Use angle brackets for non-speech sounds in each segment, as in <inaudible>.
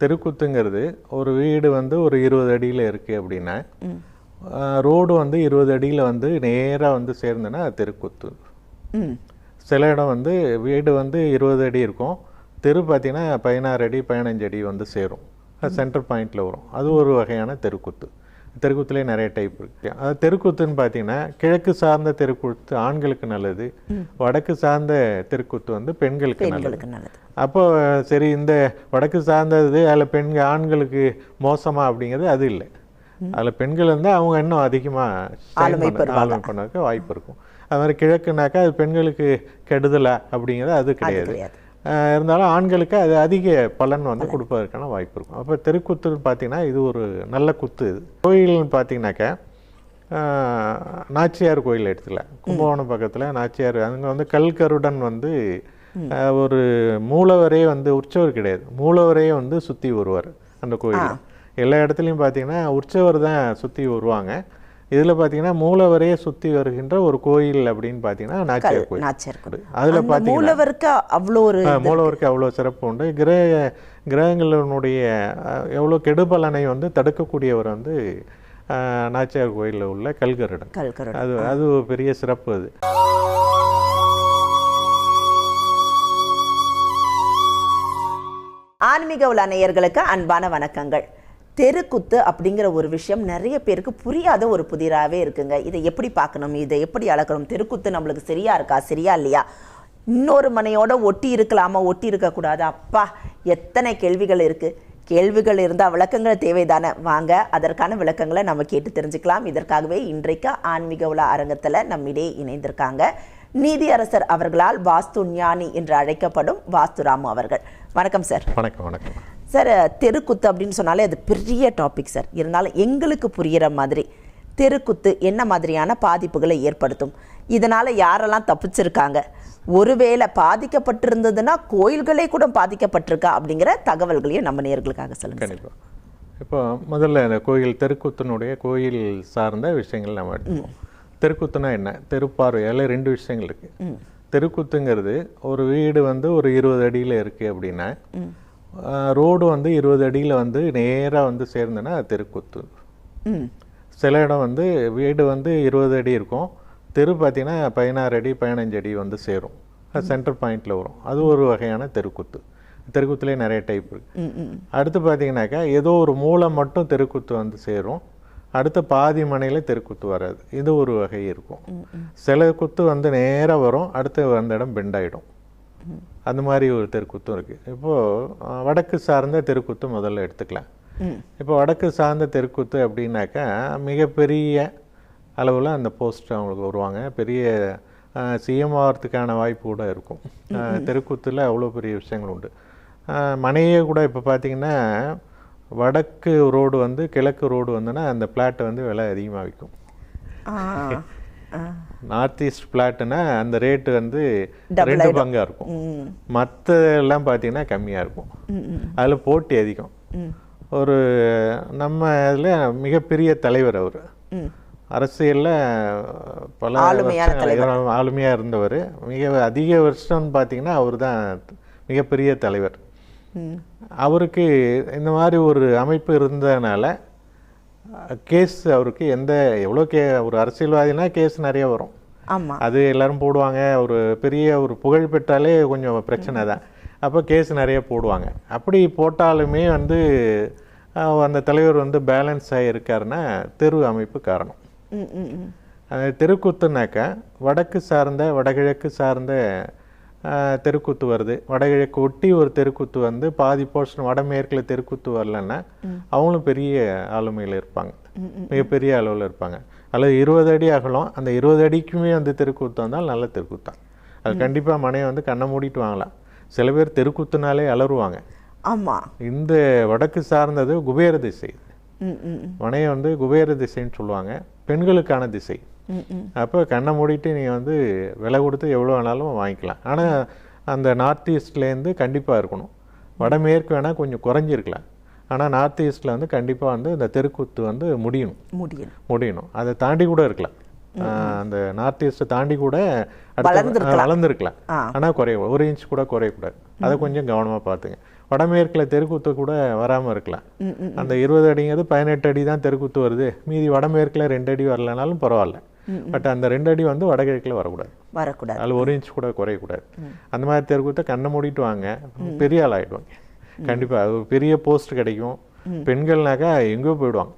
தெருக்குத்துங்கிறது ஒரு வீடு வந்து ஒரு இருபது அடியில் இருக்குது அப்படின்னா ரோடு வந்து இருபது அடியில் வந்து நேராக வந்து சேர்ந்ததுன்னா அது தெருக்குத்து. சில இடம் வந்து வீடு வந்து இருபது அடி இருக்கும். தெரு பார்த்தீங்கன்னா பதினாறு அடி பதினஞ்சு அடி வந்து சேரும். அது சென்டர் பாயிண்டில் வரும். அது ஒரு வகையான தெருக்குத்து. தெருக்குத்துலேயே நிறைய டைப் இருக்கு. அது தெருக்குத்துன்னு பார்த்தீங்கன்னா கிழக்கு சார்ந்த தெருக்குத்து ஆண்களுக்கு நல்லது வடக்கு சார்ந்த தெருக்குத்து வந்து பெண்களுக்கு நல்லது. அப்போ சரி இந்த வடக்கு சார்ந்தது அதில் பெண்கள் ஆண்களுக்கு மோசமா அப்படிங்கிறது அது இல்லை. அதில் பெண்கள் வந்து அவங்க இன்னும் அதிகமாக ஆளுமை பண்ணதுக்கு வாய்ப்பு இருக்கும். அது மாதிரி கிழக்குனாக்கா அது பெண்களுக்கு கெடுதலா அப்படிங்கிறது அது கிடையாது. இருந்தாலும் ஆண்களுக்கு அது அதிக பலன் வந்து கொடுப்பதற்கான வாய்ப்பு இருக்கும். அப்போ தெருக்குத்துன்னு பார்த்தீங்கன்னா இது ஒரு நல்ல குத்து இது. கோயில்னு பார்த்தீங்கன்னாக்கா நாச்சியார் கோயில் எடுத்துக்கலாம் கும்பகோணம் பக்கத்தில் நாச்சியார் அங்கே வந்து கல்கருடன் வந்து ஒரு மூலவரே வந்து உற்சவர் கிடையாது. மூலவரே வந்து சுற்றி வருவார் அந்த கோயில் எல்லா இடத்துலையும் பார்த்தீங்கன்னா உற்சவர் தான் சுற்றி வருவாங்க. இதில் பார்த்தீங்கன்னா மூலவரே சுற்றி வருகின்ற ஒரு கோயில் அப்படின்னு பார்த்தீங்கன்னா நாச்சியார் கோயில். நாச்சியார் கோயில். அதில் அந்த மூலவருக்கு அவ்வளோ ஒரு மூலவருக்கு அவ்வளோ சிறப்பு உண்டு. கிரக கிரகங்களினுடைய எவ்வளோ கெடுபலனை வந்து தடுக்கக்கூடியவர் வந்து நாச்சியார் கோயிலில் உள்ள கல்கருடன். அது அது பெரிய சிறப்பு அது. ஆன்மீக உள்ள நேயர்களுக்கு அன்பான வணக்கங்கள். தெருக்குத்து அப்படிங்கிற ஒரு விஷயம் நிறைய பேருக்கு புரியாத ஒரு புதிராகவே இருக்குங்க. இதை எப்படி பார்க்கணும்? இதை எப்படி அளக்கணும்? தெருக்குத்து நம்மளுக்கு சரியா இருக்கா? சரியா இல்லையா? இன்னொரு மனையோட ஒட்டி இருக்கலாமா? ஒட்டி இருக்கக்கூடாது அப்பா எத்தனை கேள்விகள் இருக்கு. கேள்விகள் இருந்தால் விளக்கங்கள் தேவைதானே. வாங்க அதற்கான விளக்கங்களை நம்ம கேட்டு தெரிஞ்சுக்கலாம். இதற்காகவே இன்றைக்கு ஆன்மீக உலா அரங்கத்தில் நம்மிடையே இணைந்திருக்காங்க. நீதியரசர் அவர்களால் வாஸ்து ஞானி என்று அழைக்கப்படும் வாஸ்துராமு அவர்கள். வணக்கம் சார் வணக்கம் வணக்கம். சார் தெருக்குத்து அப்படின்னு சொன்னாலே அது பெரிய டாபிக் சார் இருந்தாலும் எங்களுக்கு புரிகிற மாதிரி தெருக்குத்து என்ன மாதிரியான பாதிப்புகளை ஏற்படுத்தும்? இதனால் யாரெல்லாம் தப்பிச்சிருக்காங்க? ஒருவேளை பாதிக்கப்பட்டிருந்ததுன்னா கோயில்களே கூட பாதிக்கப்பட்டிருக்கா? அப்படிங்கிற தகவல்களையும் நம்ம நேர்களுக்காக சொல்லுங்க சார். கண்டிப்பாக இப்போ முதல்ல இந்த கோயில் தெருக்குத்தினுடைய கோயில் சார்ந்த விஷயங்கள் நம்ம எடுத்துப்போம் தெருக்குத்துனா என்ன? தெருப்பார்வையால் ரெண்டு விஷயங்கள் இருக்குது தெருக்குத்துங்கிறது ஒரு வீடு வந்து ஒரு இருபது அடியில் இருக்குது அப்படின்னா ரோடு வந்து இருபது அடியில் வந்து நேராக வந்து சேர்ந்ததுன்னா அது தெருக்குத்து. சில இடம் வந்து வீடு வந்து இருபது அடி இருக்கும். தெரு பார்த்தீங்கன்னா பதினாறு அடி பதினஞ்சு அடி வந்து சேரும். அது சென்டர் பாயிண்டில் வரும். அது ஒரு வகையான தெருக்குத்து. தெருக்குத்துலேயே நிறைய டைப் இருக்குது அடுத்து பார்த்தீங்கன்னாக்கா ஏதோ ஒரு மூலை மட்டும் தெருக்குத்து வந்து சேரும். அடுத்த பாதி மனையில் தெருக்குத்து வராது. இது ஒரு வகை இருக்கும். சில குத்து வந்து நேராக வரும் அடுத்து அந்த இடம் பெண்டாயிடும் அந்த மாதிரி ஒரு தெருக்குத்தும் இருக்குது இப்போது வடக்கு சார்ந்த தெருக்குத்து முதல்ல எடுத்துக்கலாம். இப்போ வடக்கு சார்ந்த தெருக்குத்து அப்படின்னாக்கா மிகப்பெரிய அளவில் அந்த போஸ்ட் அவங்களுக்கு வருவாங்க. பெரிய சிஎம் ஆகிறதுக்கான வாய்ப்பு கூட இருக்கும். தெருக்குத்துல அவ்வளோ பெரிய விஷயங்கள் உண்டு. மனையே கூட இப்போ பார்த்தீங்கன்னா வடக்கு ரோடு வந்து கிழக்கு ரோடு வந்துன்னா அந்த பிளாட் வந்து விலை அதிகமாக விற்கும் நார்த் ஈஸ்ட் பிளாட்டுனா அந்த ரேட்டு வந்து ரெண்டு. பங்காக இருக்கும். மற்ற எல்லாம் பார்த்தீங்கன்னா கம்மியாக இருக்கும். அதில் போட்டி அதிகம். ஒரு நம்ம இதில் மிகப்பெரிய தலைவர் அவர். அரசியலில் பல ஆளுமையாக இருந்தவர். மிக அதிக வருஷம்னு பார்த்தீங்கன்னா அவர் தான் மிகப்பெரிய தலைவர். அவருக்கு இந்த மாதிரி ஒரு அமைப்பு இருந்ததுனால கேஸ் அவருக்கு எந்த எவ்வளோ கே ஒரு அரசியல்வாதினா கேஸ் நிறைய வரும். ஆமாம் அது எல்லாரும் போடுவாங்க. ஒரு பெரிய ஒரு புகழ் பெற்றாலே கொஞ்சம் பிரச்சனை தான். அப்போ கேஸ் நிறைய போடுவாங்க. அப்படி போட்டாலுமே வந்து அந்த தலைவர் வந்து பேலன்ஸ் ஆகியிருக்காருன்னா தெரு அமைப்பு காரணம். அது தெருக்குத்துனாக்கா வடக்கு சார்ந்த வடகிழக்கு சார்ந்த தெருக்குத்து வருது. வடகிழக்கு ஒட்டி ஒரு தெருக்குத்து வந்து பாதி போர்ஷன் வடமேற்கில் தெருக்குத்து வரலன்னா அவங்களும் பெரிய ஆளுமையில் இருப்பாங்க. மிகப்பெரிய அளவில் இருப்பாங்க. அல்லது இருபது அடி அகலம் அந்த இருபது அடிக்குமே வந்து தெருக்குத்து வந்தால் நல்ல தெருக்குத்தான் அது கண்டிப்பாக மனையை வந்து கண்ணை மூடிட்டு வாங்கலாம். சில பேர் தெருக்குத்துனாலே அலறுவாங்க. ஆமாம் இந்த வடக்கு சார்ந்தது குபேர திசை. மனையை வந்து குபேர திசைன்னு சொல்லுவாங்க. பெண்களுக்கான திசை. அப்போ கண்ணை மூடிட்டு நீங்கள் வந்து விலை கொடுத்து எவ்வளோ வேணாலும் வாங்கிக்கலாம். ஆனால் அந்த நார்த் ஈஸ்ட்லேருந்து கண்டிப்பாக இருக்கணும். வடமேற்கு வேணால் கொஞ்சம் குறைஞ்சிருக்கலாம். ஆனால் நார்த் ஈஸ்ட்டில் வந்து கண்டிப்பாக வந்து இந்த தெருக்கூத்து வந்து முடியணும். முடியும் முடியணும். அதை தாண்டி கூட இருக்கலாம். அந்த நார்த் ஈஸ்ட்டை தாண்டி கூட அடுத்த- வளர்ந்திருக்கலாம். ஆனால் குறைய ஒரு இன்ச் கூட குறையக்கூடாது. அதை கொஞ்சம் கவனமாக பார்த்துங்க. வடமேற்கில் தெருக்கூத்து கூட வராமல் இருக்கலாம். அந்த இருபது அடிங்கிறது பதினெட்டு அடி தான் தெருக்கூத்து வருது. மீதி வடமேற்கில் ரெண்டு அடி வரலனாலும் பரவாயில்ல. பட் அந்த ரெண்டு அடி வந்து வடகிழக்கில் வரக்கூடாது. வரக்கூடாது. அதில் ஒரு இன்ச் கூட குறையக்கூடாது. அந்த மாதிரி தெருக்கூத்த கண்ணை மூடிட்டு வாங்க. பெரிய ஆள் ஆயிடுவாங்க. கண்டிப்பாக அது பெரிய போஸ்ட் கிடைக்கும். பெண்கள்னாக்கா எங்கேயோ போயிடுவாங்க.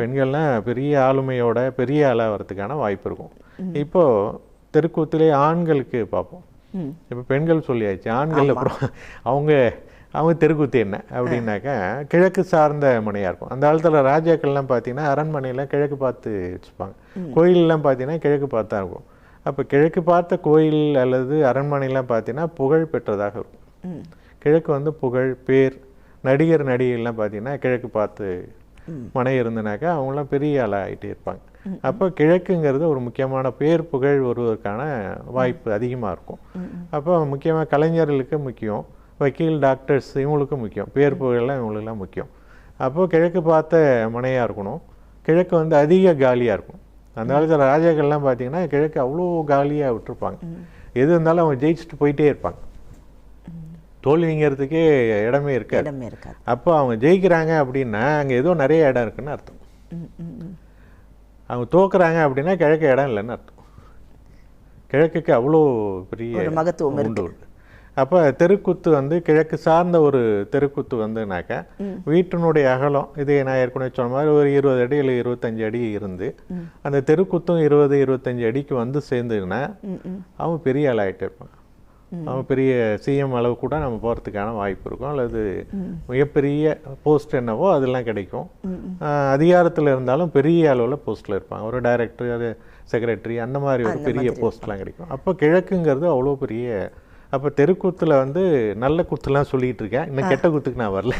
பெண்கள்னா பெரிய ஆளுமையோட பெரிய ஆளாக வரதுக்கான வாய்ப்பு இருக்கும். இப்போ தெருக்கூத்திலே ஆண்களுக்கு பார்ப்போம். இப்போ பெண்கள் சொல்லியாச்சு. ஆண்கள் அப்புறம் அவங்க அவங்க தெருக்கூத்து என்ன அப்படின்னாக்கா கிழக்கு சார்ந்த மனையாக இருக்கும். அந்த காலத்தில் ராஜாக்கள்லாம் பார்த்தீங்கன்னா அரண்மனையெல்லாம் கிழக்கு பார்த்து வச்சுப்பாங்க. கோயிலெலாம் பார்த்தீங்கன்னா கிழக்கு பார்த்தா இருக்கும். அப்போ கிழக்கு பார்த்த கோயில் அல்லது அரண்மனைலாம் பார்த்தீங்கன்னா புகழ் பெற்றதாக இருக்கும். கிழக்கு வந்து புகழ் பேர் நடிகர் நடிகைகள்லாம் பார்த்தீங்கன்னா கிழக்கு பார்த்து மனை இருந்தனாக்கா அவங்களாம் பெரிய ஆளாக ஆகிட்டே இருப்பாங்க. அப்போ கிழக்குங்கிறது ஒரு முக்கியமான பேர் புகழ் வருவதற்கான வாய்ப்பு அதிகமாக இருக்கும். அப்போ முக்கியமாக கலைஞர்களுக்கு முக்கியம். வக்கீல் டாக்டர்ஸ் இவங்களுக்கும் முக்கியம். பேர் புகழெல்லாம் இவங்களுக்குலாம் முக்கியம். அப்போ கிழக்கு பார்த்த மனையாக இருக்கணும். கிழக்கு வந்து அதிக காலியாக இருக்கும். அந்த காலத்தில் ராஜாக்கள்லாம் பார்த்தீங்கன்னா கிழக்கு அவ்வளோ காலியாக விட்டுருப்பாங்க. எது இருந்தாலும் அவங்க ஜெயிச்சுட்டு போயிட்டே இருப்பாங்க. தோல்விங்கிறதுக்கே இடமே இருக்காது. இடமே இருக்காது. அப்போ அவங்க ஜெயிக்கிறாங்க அப்படின்னா அங்கே ஏதோ நிறைய இடம் இருக்குன்னு அர்த்தம். அவங்க தோக்குறாங்க அப்படின்னா கிழக்கு இடம் இல்லைன்னு அர்த்தம். கிழக்குக்கு அவ்வளோ பெரிய மகத்துவம் உண்டு அப்போ தெருக்குத்து வந்து கிழக்கு சார்ந்த ஒரு தெருக்குத்து வந்துனாக்கா வீட்டினுடைய அகலம் இது நான் ஏற்கனவே சொன்ன மாதிரி ஒரு இருபது அடி இல்லை இருபத்தஞ்சு அடி இருந்து அந்த தெருக்குத்தும் இருபது இருபத்தஞ்சு அடிக்கு வந்து சேர்ந்துன்னா. அவங்க பெரிய ஆள் ஆகிட்டு இருப்பாங்க. அவங்க பெரிய சிஎம் அளவு கூட நம்ம போகிறதுக்கான வாய்ப்பு இருக்கும். அல்லது மிகப்பெரிய போஸ்ட் என்னவோ அதெல்லாம் கிடைக்கும். அதிகாரத்தில் இருந்தாலும் பெரிய அளவில் போஸ்ட்டில் இருப்பாங்க. ஒரு டைரக்டர் அது செக்ரட்டரி அந்த மாதிரி ஒரு பெரிய போஸ்ட்லாம் கிடைக்கும். அப்போ கிழக்குங்கிறது அவ்வளோ பெரிய அப்போ தெருக்கூத்தில் வந்து நல்ல குத்துலாம் சொல்லிட்டு இருக்கேன் இன்னும் கெட்ட குத்துக்கு நான் வரல.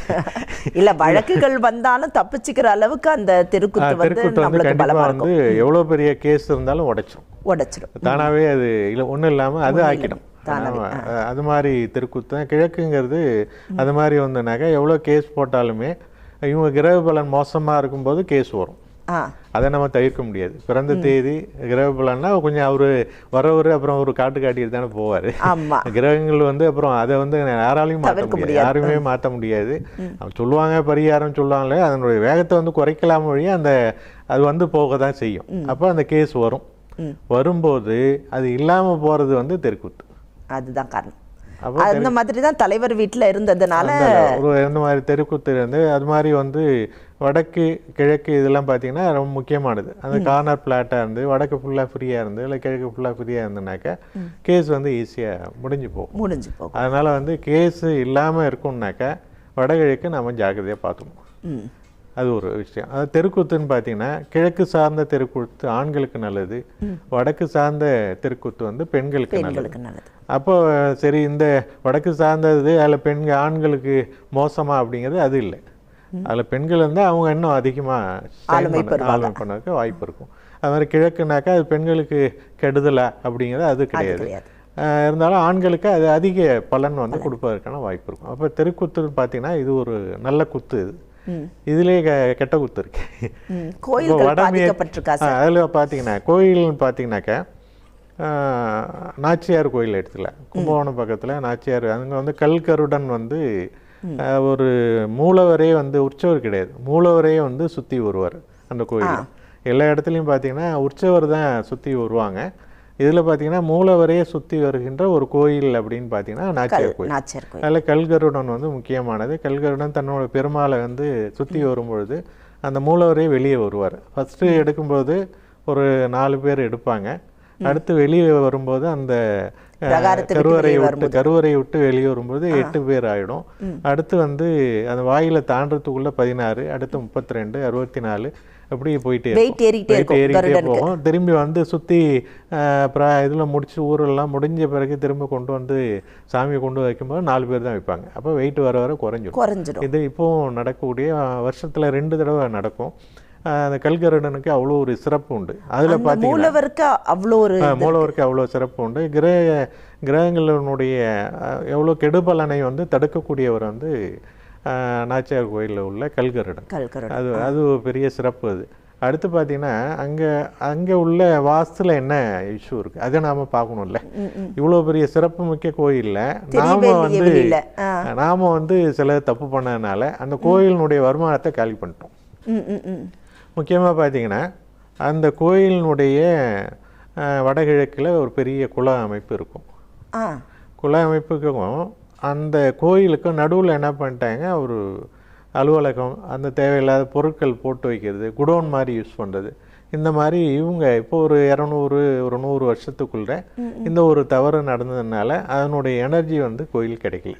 இல்ல வழக்குகள் வந்தாலும் தப்பிச்சுக்கிற அளவுக்கு அந்த தெருக்குத்து தெருக்கூத்து வந்து கண்டிப்பாக வந்து எவ்வளோ பெரிய கேஸ் இருந்தாலும் உடைச்சிரும். உடைச்சிடும் தானாவே அது இல்லை ஒன்றும் இல்லாமல் அது ஆக்கிடும். அது மாதிரி தெருக்கூத்து தான் கிழக்குங்கிறது அது மாதிரி வந்தனாக்கா எவ்வளோ கேஸ் போட்டாலுமே இவங்க கிரக பலன் மோசமாக இருக்கும்போது கேஸ் வரும். ஆ. அதை நம்ம தவிர்க்க முடியாது. பிறந்த தேதி கிரக பலன்னா கொஞ்சம் அவர் வரவர் அப்புறம் ஒரு காட்டு காட்டிட்டு தானே போவார். கிரகங்கள் வந்து அப்புறம் அதை வந்து யாராலையும் மாற்ற முடியாது. யாருமே மாற்ற முடியாது. சொல்லுவாங்க பரிகாரம் சொல்லுவாங்களே அதனுடைய வேகத்தை வந்து குறைக்கலாம் வழியே அந்த அது வந்து போக தான் செய்யும் அப்போ அந்த கேஸ் வரும். வரும்போது அது இல்லாமல் போகிறது வந்து தெருக்கூத்து. அதுதான் காரணம். அந்த மாதிரி தான் தலைவர் வீட்டுல இருந்ததுனால ஒரு இந்த மாதிரி தெருக்கூத்து வந்து அது மாதிரி வந்து வடக்கு கிழக்கு இதெல்லாம் பார்த்தீங்கன்னா ரொம்ப முக்கியமானது. அந்த கார்னர் பிளாட்டாக இருந்து வடக்கு ஃபுல்லாக ஃப்ரீயாக இருந்து இல்லை கிழக்கு ஃபுல்லாக ஃப்ரீயாக இருந்தனாக்கா கேஸ் வந்து ஈஸியாக முடிஞ்சு போகும். முடிஞ்சு போகும். அதனால வந்து கேஸ் இல்லாமல் இருக்கும்னாக்கா வடகிழக்கு நம்ம ஜாக்கிரதையாக பார்த்துக்கணும். அது ஒரு விஷயம். அது தெருக்கூத்துன்னு பார்த்தீங்கன்னா கிழக்கு சார்ந்த தெருக்கூத்து ஆண்களுக்கு நல்லது வடக்கு சார்ந்த தெருக்கூத்து வந்து பெண்களுக்கு நல்லது. அப்போ சரி இந்த வடக்கு சார்ந்தது அதில் பெண்கள் ஆண்களுக்கு மோசமா அப்படிங்கிறது அது இல்லை. அதில் பெண்கள் வந்து அவங்க இன்னும் அதிகமாக ஆளுமை பண்ணதுக்கு வாய்ப்பு இருக்கும். அது மாதிரி கிழக்குனாக்கா அது பெண்களுக்கு கெடுதலா அப்படிங்கிறது அது கிடையாது. இருந்தாலும் ஆண்களுக்கு அது அதிக பலன் வந்து கொடுப்பதற்கான வாய்ப்பு இருக்கும். அப்போ தெருக்குத்துன்னு பார்த்தீங்கன்னா இது ஒரு நல்ல குத்து இது. இதுலேயே கெ- கெட்ட குத்து இருக்கு. ஆ, அதுல பார்த்தீங்கன்னா கோயில்னு பார்த்தீங்கன்னாக்கா நாச்சியார் கோயில் இடத்துல கும்பகோணம் பக்கத்துல நாச்சியார் அங்க வந்து கல்கருடன் வந்து ஒரு மூலவரே வந்து உற்சவர் கிடையாது. மூலவரே வந்து சுத்தி வருவார் அந்த கோயில் எல்லா இடத்துலையும் பார்த்தீங்கன்னா உற்சவர் தான் சுத்தி வருவாங்க. இதுல பார்த்தீங்கன்னா மூலவரே சுத்தி வருகின்ற ஒரு கோயில் அப்படின்னு பார்த்தீங்கன்னா நாச்சியார் கோயில். அதில் கல்கருடன் வந்து முக்கியமானது. கல்கருடன் தன்னோட பெருமாளை வந்து சுற்றி வரும்பொழுது அந்த மூலவரே வெளியே வருவார். ஃபஸ்ட்டு எடுக்கும்போது ஒரு நாலு பேர் எடுப்பாங்க. அடுத்து வெளியே வரும்போது அந்த கருவறை விட்டு கருவறை விட்டு வெளியே வரும்போது எட்டு பேர் ஆயிடும். அடுத்து வந்து அந்த வாயில தாண்டறதுக்குள்ள பதினாறு அடுத்து முப்பத்தி ரெண்டு அறுபத்தி நாலு அப்படியே போயிட்டே. வெயிட் ஏறிட்டே ஏறிட்டே போகும். திரும்பி வந்து சுற்றி இதில் முடிச்சு ஊரெல்லாம் முடிஞ்ச பிறகு திரும்ப கொண்டு வந்து சாமியை கொண்டு வைக்கும்போது நாலு பேர் தான் வைப்பாங்க. அப்போ வெயிட் வர வர குறைஞ்சிரும் குறைஞ்சிடும். இது இப்போவும் நடக்கக்கூடிய வருஷத்துல ரெண்டு தடவை நடக்கும். அந்த கல்கருடனுக்கு அவ்வளோ ஒரு சிறப்பு உண்டு. அதில் பார்த்தீங்கன்னா மூலவருக்கு அவ்வளோ ஒரு மூலவருக்கு அவ்வளோ சிறப்பு உண்டு. கிரக கிரகங்களினுடைய எவ்வளோ கெடுபலனை வந்து தடுக்கக்கூடியவர் வந்து நாச்சியார் கோயிலில் உள்ள கல்கருடன் அது அது பெரிய சிறப்பு அது. அடுத்து பார்த்தீங்கன்னா அங்கே அங்கே உள்ள வாஸ்துல என்ன இஷ்யூ இருக்கு? அதை நாம பார்க்கணும்ல. இவ்வளோ பெரிய சிறப்பு மிக்க கோயில்ல நாம வந்து. நாம வந்து சில தப்பு பண்ணதுனால அந்த கோயிலினுடைய வருமானத்தை காலி பண்ணிட்டோம். முக்கியமாக பார்த்தீங்கன்னா அந்த கோயிலினுடைய வடகிழக்குல ஒரு பெரிய குள அமைப்பு இருக்கும். குள அமைப்புக்கும் அந்த கோயிலுக்கும் நடுவில் என்ன பண்ணிட்டாங்க ஒரு அலுவலகம் அந்த தேவையில்லாத பொருட்கள் போட்டு வைக்கிறது குடோன் மாதிரி யூஸ் பண்ணுறது இந்த மாதிரி இவங்க இப்போ ஒரு இரநூறு ஒரு நூறு வருஷத்துக்குள்ள இந்த ஒரு தவறு நடந்ததுனால அதனுடைய எனர்ஜி வந்து கோயில் கிடைக்கல.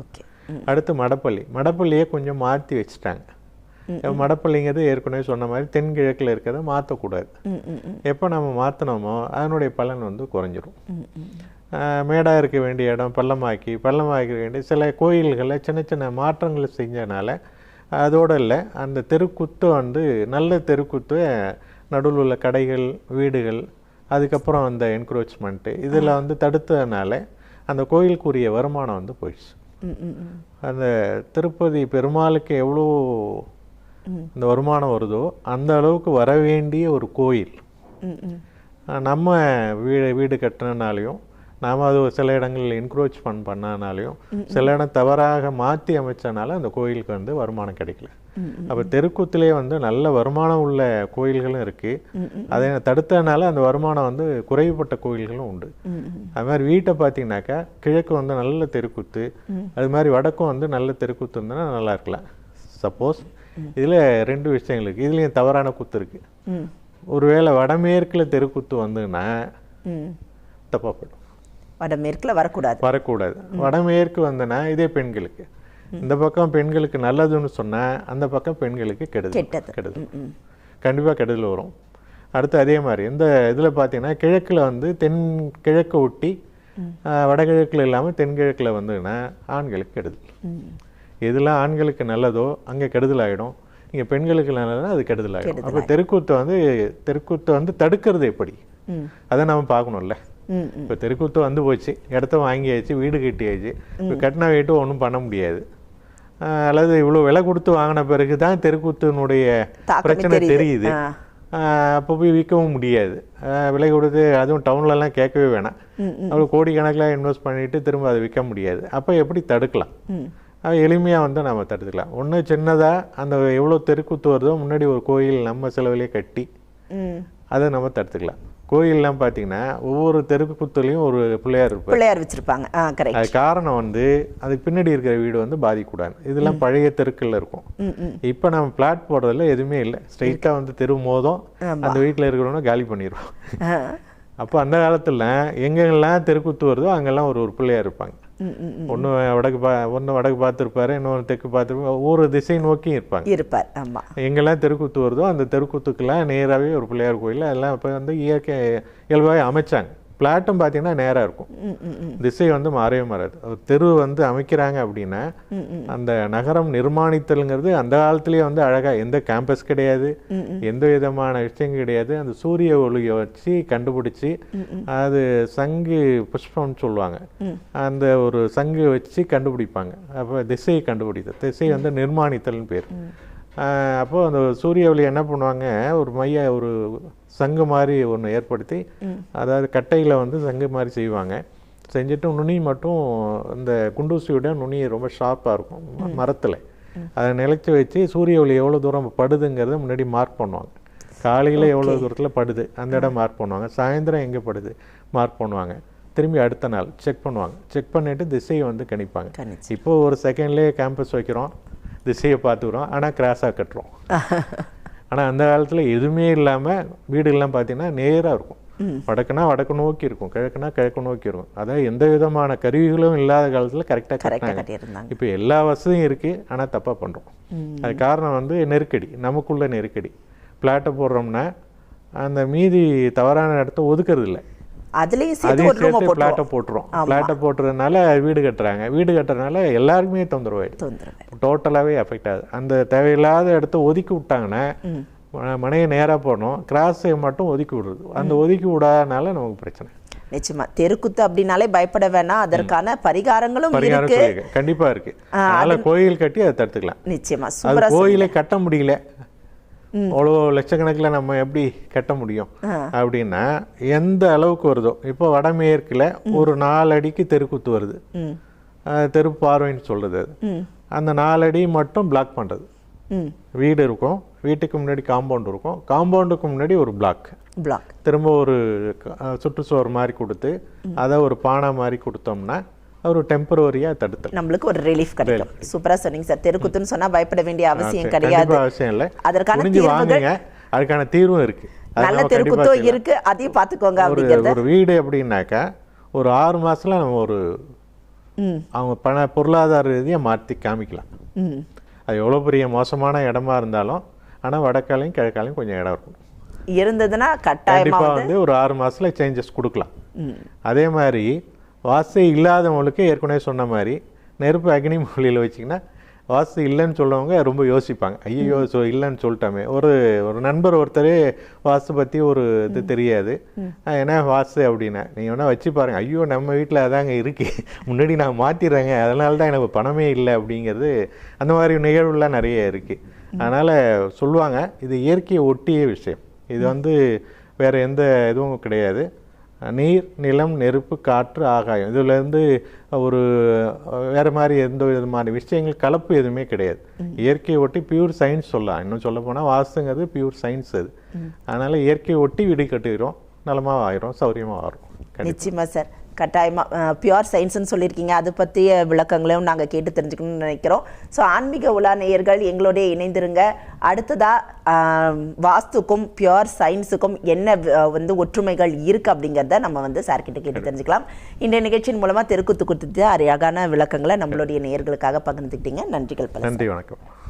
ஓகே. அடுத்து மடப்பள்ளி. மடப்பள்ளியை கொஞ்சம் மாற்றி வச்சுட்டாங்க. மடப்பள்ளிங்கிறது ஏற்கனவே சொன்ன மாதிரி தென்கிழக்கில் இருக்கிறத மாற்றக்கூடாது எப்போ நம்ம மாற்றினோமோ அதனுடைய பலன் வந்து குறைஞ்சிரும். மேடாக இருக்க வேண்டிய இடம் பள்ளமாக்கி பள்ளமாக்க வேண்டிய சில கோயில்களில் சின்ன சின்ன மாற்றங்களை செஞ்சனால அதோடு இல்லை. அந்த தெருக்குத்து வந்து நல்ல தெருக்குத்து நடுவில் உள்ள கடைகள் வீடுகள் அதுக்கப்புறம் அந்த என்க்ரோச்மெண்ட்டு இதில் வந்து தடுத்ததுனால அந்த கோயிலுக்குரிய வருமானம் வந்து போயிடுச்சு. அந்த திருப்பதி பெருமாளுக்கு எவ்வளோ இந்த வருமானம் வருதோ அந்த அளவுக்கு வர வேண்டிய ஒரு கோயில். நம்ம வீடு வீடு கட்டினாலையும் நாம் அது ஒரு சில இடங்களில் என்க்ரோச் பண் பண்ணனாலையும் சில இடம் தவறாக மாற்றி அமைச்சனால அந்த கோயிலுக்கு வந்து வருமானம் கிடைக்கல. அப்போ தெருக்கூத்திலே வந்து நல்ல வருமானம் உள்ள கோயில்களும் இருக்குது அதை தடுத்ததுனால அந்த வருமானம் வந்து குறைவுபட்ட கோயில்களும் உண்டு. அது மாதிரி வீட்டை பார்த்தீங்கன்னாக்கா கிழக்கு வந்து நல்ல தெருக்கூத்து அது மாதிரி வடக்கும் வந்து நல்ல தெருக்கூத்து இருந்ததுன்னா நல்லா இருக்கலாம். சப்போஸ் இதில் ரெண்டு விஷயங்கள் இருக்குது இதுலேயும் தவறான குத்து இருக்குது ஒருவேளை வடமேற்கில் தெருக்குத்து வந்துன்னா ம். தப்பாக போயிடும். வடமேற்குல வரக்கூடாது. வரக்கூடாது. வடமேற்கு வந்தனா இதே பெண்களுக்கு. இந்த பக்கம் பெண்களுக்கு நல்லதுன்னு சொன்னா அந்த பக்கம் பெண்களுக்கு கெடுதல். கெடுதல். கண்டிப்பாக கெடுதல் வரும். அடுத்து அதே மாதிரி இந்த இதில் பார்த்தீங்கன்னா கிழக்கில் வந்து தென் கிழக்கு ஒட்டி வடகிழக்குல இல்லாமல் தென்கிழக்கில் வந்துன்னா ஆண்களுக்கு கெடுதல். ம். எதெல்லாம் ஆண்களுக்கு நல்லதோ அங்கே கெடுதல் ஆகிடும் இங்கே பெண்களுக்கு நல்லதுன்னா அது கெடுதல் ஆகிடும் அப்போ தெருக்கூத்தை வந்து தெருக்கூத்தை வந்து தடுக்கிறது எப்படி? அதை நம்ம பார்க்கணும்ல. இப்போ தெருக்கூத்து வந்து போச்சு. இடத்த வாங்கியாச்சு வீடு கட்டியாச்சு. இப்போ கட்டின வீட்டு ஒன்றும் பண்ண முடியாது. அல்லது இவ்வளோ விலை கொடுத்து வாங்கின பிறகு தான் தெருக்கூத்தினுடைய பிரச்சனை தெரியுது. அப்போ போய் விற்கவும் முடியாது. விலை கொடுத்து அதுவும் டவுன்லலாம் கேட்கவே வேணாம். அவ்வளோ கோடிக்கணக்கில் இன்வெஸ்ட் பண்ணிட்டு திரும்ப அதை விற்க முடியாது. அப்போ எப்படி தடுக்கலாம்? அது எளிமையாக வந்து நம்ம தடுத்துக்கலாம். ஒன்று சின்னதாக அந்த எவ்வளோ தெருக்கூத்து வருதோ முன்னாடி ஒரு கோயில் நம்ம செலவுலேயே கட்டி அதை நம்ம தடுத்துக்கலாம். கோயில்லாம் பார்த்தீங்கன்னா ஒவ்வொரு தெருக்கூத்துலேயும் ஒரு பிள்ளையார் இருப்பார். பிள்ளையார் வச்சிருப்பாங்க. ஆ கரெக்ட் அது காரணம் வந்து அதுக்கு பின்னாடி இருக்கிற வீடு வந்து பாதிக்கக்கூடாது இதெல்லாம் பழைய தெருக்கள்ல இருக்கும். இப்போ நம்ம பிளாட் போடுறதுல எதுவுமே இல்லை. ஸ்ட்ரைட்டாக வந்து தெரு மோதும். அந்த வீட்டில் இருக்கிறவங்க காலி பண்ணிடுவோம் அப்போ அந்த காலத்தில் எங்கெங்கெல்லாம் தெருக்குத்து வருதோ அங்கெல்லாம் ஒரு ஒரு பிள்ளையார் இருப்பாங்க. ஒன்று வடக்கு பா ஒன்று வடக்கு பார்த்துருப்பாரு இன்னொன்று தெற்கு பார்த்துருப்பாரு ஒவ்வொரு திசை நோக்கியும் இருப்பாங்க. இருப்பார் ஆமா. எங்கெல்லாம் தெருக்கூத்து வருதோ அந்த தெருக்கூத்துக்கெல்லாம் நேராகவே ஒரு பிள்ளையார் கோயில் அதெல்லாம் இப்போ வந்து இயற்கை இயல்பாகவே அமைச்சாங்க. பிளாட்டும் பார்த்தீங்கன்னா நேராக இருக்கும். திசை வந்து மாறவே மாறாது. தெரு வந்து அமைக்கிறாங்க அப்படின்னா அந்த நகரம் நிர்மாணித்தல்ங்கிறது அந்த காலத்திலேயே வந்து அழகாக எந்த கேம்பஸ் கிடையாது. எந்த விதமான விஷயம் கிடையாது. அந்த சூரிய ஒளியை வச்சு கண்டுபிடிச்சி அது சங்கு புஷ்பம்னு சொல்லுவாங்க. அந்த ஒரு சங்கு வச்சு கண்டுபிடிப்பாங்க. அப்போ திசையை கண்டுபிடித்தல். திசை வந்து நிர்மாணித்தல்னு பேர். ஆஹ் அப்போ அந்த சூரிய ஒளி என்ன பண்ணுவாங்க? ஒரு மைய ஒரு சங்கு மாதிரி ஒன்று ஏற்படுத்தி அதாவது கட்டையில் வந்து சங்கு மாதிரி செய்வாங்க. செஞ்சுட்டு நுனி மட்டும் இந்த குண்டூசியோட நுனி ரொம்ப ஷார்ப்பாக இருக்கும் மரத்தில். அதை நிலைச்சி வச்சு சூரிய ஒளி எவ்வளோ தூரம் படுதுங்கிறத முன்னாடி மார்க் பண்ணுவாங்க. காலையில் எவ்வளோ தூரத்தில் படுது அந்த இடம் மார்க் பண்ணுவாங்க. சாயந்தரம் எங்கே படுது மார்க் பண்ணுவாங்க. திரும்பி அடுத்த நாள் செக் பண்ணுவாங்க. செக் பண்ணிவிட்டு திசையை வந்து கணிப்பாங்க. கணிச்சு. இப்போ ஒரு செகண்ட்லேயே கேம்பஸ் வைக்கிறோம் திசையை பார்த்துக்கிறோம் ஆனால் கிராஸாக கட்டுறோம். <laughs> ஆனால் அந்த காலத்தில் எதுவுமே இல்லாமல் வீடுகள்லாம் பார்த்தீங்கன்னா நேராக இருக்கும். வடக்குனா வடக்கு நோக்கி இருக்கும் கிழக்குனா கிழக்கு நோக்கி இருக்கும். அதாவது எந்த விதமான கருவிகளும் இல்லாத காலத்தில் கரெக்டாக கரெக்டாக இப்போ எல்லா வசதியும் இருக்குது ஆனால் தப்பாக பண்ணுறோம் அது காரணம் வந்து நெருக்கடி நமக்குள்ள நெருக்கடி. பிளாட்டை போடுறோம்னா அந்த மீதி தவறான இடத்த ஒதுக்குறது இல்லை அதுலயும் சேர்த்து ஒரு ரூமை போட்டுருவோம். போட்டுரும் பிளாட்டை போட்டுறதுனால வீடு கட்டுறாங்க. வீடு கட்டுறதுனால எல்லாருக்குமே தொந்தரவு ஆயிடுது தொந்தரவு டோட்டலாகவே அஃபெக்ட் ஆகுது. அந்த தேவையில்லாத இடத்த ஒதுக்கி விட்டாங்கன்னா மனையை நேராக போடணும் கிராஸை மட்டும் ஒதுக்கி விடுறது. அந்த ஒதுக்கி விடாதனால நமக்கு பிரச்சனை. நிச்சயமா. தெருக்குத்து அப்படின்னாலே பயப்பட வேணாம். அதற்கான பரிகாரங்களும் இருக்கு. கண்டிப்பா இருக்கு. அதனால கோயில் கட்டி அதை தடுத்துக்கலாம். நிச்சயமா. கோயிலை கட்ட முடியல. அவ்வளோ லட்சக்கணக்கில் நம்ம எப்படி கட்ட முடியும்? அப்படின்னா எந்த அளவுக்கு வருதோ இப்போ வடமேற்குல ஒரு நாலு அடிக்கு தெருக்குத்து வருது. தெரு பார்வைன்னு சொல்றது அது. அந்த நாலு அடி மட்டும் பிளாக் பண்ணுறது வீடு இருக்கும் வீட்டுக்கு முன்னாடி காம்பவுண்ட் இருக்கும். காம்பவுண்டுக்கு முன்னாடி ஒரு பிளாக் பிளாக் திரும்ப ஒரு சுற்றுச்சுவர் மாதிரி கொடுத்து அதை ஒரு பானை மாதிரி கொடுத்தோம்னா ஒரு டெம்பரவரியாக தடுத்தல். நம்மளுக்கு ஒரு ரிலீஃப் கிடைக்கும். சூப்பரா சொன்னீங்க சார். தெருக்குத்துன்னு சொன்னா பயப்பட வேண்டிய அவசியம் கிடையாது. அவசியம் இல்லை. அதற்கான தீர்வுகள் வாங்குங்க. அதுக்கான தீர்வும் இருக்கு. நல்ல தெருக்குத்தோ. இருக்கு. அதையும் பாத்துக்கோங்க ஒரு அப்படிங்கறத. ஒரு வீடு அப்படின்னாக்கா ஒரு ஆறு மாசத்துல நம்ம ஒரு அவங்க பண பொருளாதார ரீதியா மாற்றி காமிக்கலாம். அது எவ்வளோ பெரிய மோசமான இடமா இருந்தாலும் ஆனா வடக்காலையும் கிழக்காலையும் கொஞ்சம் இடம் இருக்கும். இருந்ததுன்னா கட்டாயமா கண்டிப்பா வந்து ஒரு ஆறு மாசத்துல சேஞ்சஸ் கொடுக்கலாம். அதே மாதிரி வாஸ்து இல்லாதவங்களுக்கு ஏற்கனவே சொன்ன மாதிரி நெருப்பு அக்னி மூலையில் வச்சிங்கன்னா வாஸ்து இல்லைன்னு சொல்றவங்க ரொம்ப யோசிப்பாங்க. ஐயோ சொ இல்லைன்னு சொல்லிட்டோமே. ஒரு ஒரு நண்பர் ஒருத்தர் வாஸ்து பற்றி ஒரு இது தெரியாது. என்ன வாஸ்து அப்படின்னா நீங்கள் வேணால் வச்சு பாருங்க. ஐயோ நம்ம வீட்டில் அதாங்க இருக்கு. முன்னாடி நான் மாற்றிடுறேங்க அதனால தான் எனக்கு பணமே இல்லை அப்படிங்கிறது அந்த மாதிரி நிகழ்வுலாம் நிறைய இருக்கு. அதனால் சொல்லுவாங்க இது இயற்கையை ஒட்டிய விஷயம். இது வந்து வேற எந்த இதுவும் கிடையாது. நீர் நிலம் நெருப்பு காற்று ஆகாயம். இதுல இருந்து ஒரு வேற மாதிரி எந்த விதமான விஷயங்கள் கலப்பு எதுவுமே கிடையாது. இயற்கையை ஒட்டி பியூர் சயின்ஸ் சொல்லலாம். இன்னும் சொல்ல போனால் வாஸ்துங்கிறது பியூர் சயின்ஸ் அது அதனால இயற்கையை ஒட்டி வீடு கட்டிக்கிறோம் நலமா ஆயிரும் சௌரியமா ஆயிரும் கண்டிப்பா. நிச்சயமா சார் கட்டாயமா பியூர் சயின்ஸ்னு சொல்லியிருக்கீங்க. அது பற்றிய விளக்கங்களையும் நாங்கள் கேட்டு தெரிஞ்சுக்கணும்னு நினைக்கிறோம். ஸோ ஆன்மீக உலா நேயர்கள் எங்களோடய இணைந்திருங்க. அடுத்ததா ஆஹ், வாஸ்துக்கும் பியூர் சயின்ஸுக்கும் என்ன வந்து ஒற்றுமைகள் இருக்கு அப்படிங்கிறத நம்ம வந்து சார் கிட்ட தெரிஞ்சுக்கலாம். இன்றைய நிகழ்ச்சியின் மூலமா தெருக்குத்து குத்து அழகான விளக்கங்களை நம்மளுடைய நேயர்களுக்காக பகிர்ந்துக்கிட்டீங்க. நன்றிகள் நன்றி வணக்கம்.